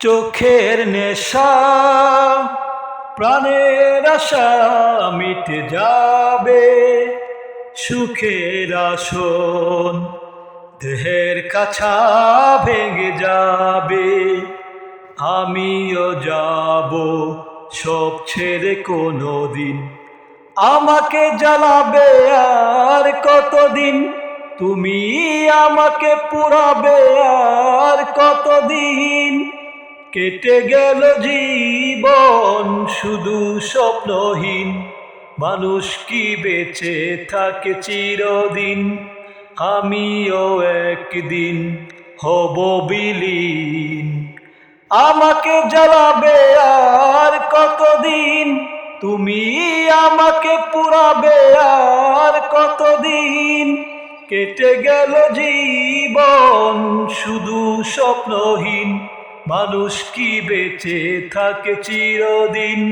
চোখের নেশা, প্রাণের আশা মিটে যাবে সুখের আসন। দেহের কাছা ভেঙে যাবে, আমিও যাব সব ছেড়ে কোনো দিন আমাকে জ্বালাবে আর কতদিন? তুমি আমাকে পুরাবে আর কতদিন? কেটে গেল জীবন শুধু স্বপ্নহীন। মানুষ কি বেঁচে থাকে চিরদিন? আমিও একদিন হব বিলীন। আমাকে জ্বালাবে আর কতদিন? তুমি আমাকে পুরাবে আর কতদিন? কেটে গেল জীবন শুধু স্বপ্নহীন। মানুষ কি বেঁচে থাকে চিরদিন?